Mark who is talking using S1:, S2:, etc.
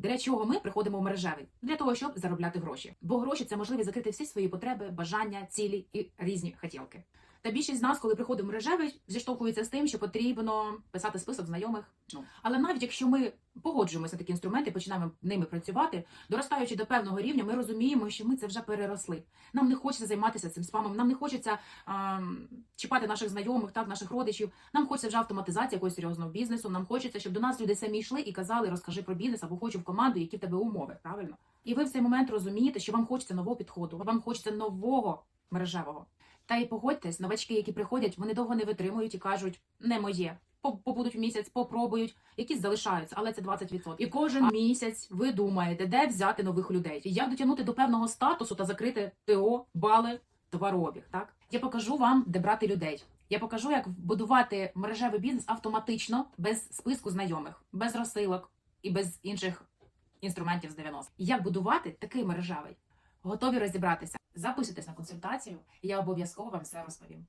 S1: Для чого ми приходимо в мережевий? Для того, щоб заробляти гроші. Бо гроші це можливість закрити всі свої потреби, бажання, цілі і різні хотілки. Та більшість з нас, коли приходить в мережевий, зіштовхується з тим, що потрібно писати список знайомих. Ну але навіть якщо ми погоджуємося на такі інструменти, починаємо ними працювати, доростаючи до певного рівня, ми розуміємо, що ми це вже переросли. Нам не хочеться займатися цим спамом, нам не хочеться а, чіпати наших знайомих, так наших родичів. Нам хочеться вже автоматизації якогось серйозного бізнесу. Нам хочеться, щоб до нас люди самі йшли і казали, розкажи про бізнес або хочу в команду, які в тебе умови. Правильно? І ви в цей момент розумієте, що вам хочеться нового підходу, вам хочеться нового мережевого. Та й погодьтесь, новачки, які приходять, вони довго не витримують і кажуть, не моє. По- Побудуть місяць, попробують, якісь залишаються, але це 20%. І кожен місяць ви думаєте, де взяти нових людей, як дотягнути до певного статусу та закрити ТО, бали, товарообіг. Так я покажу вам, де брати людей. Я покажу, як будувати мережевий бізнес автоматично, без списку знайомих, без розсилок і без інших інструментів з 90. Як будувати такий мережевий? Готові розібратися? Записуйтесь на консультацію, і я обов'язково вам все розповім.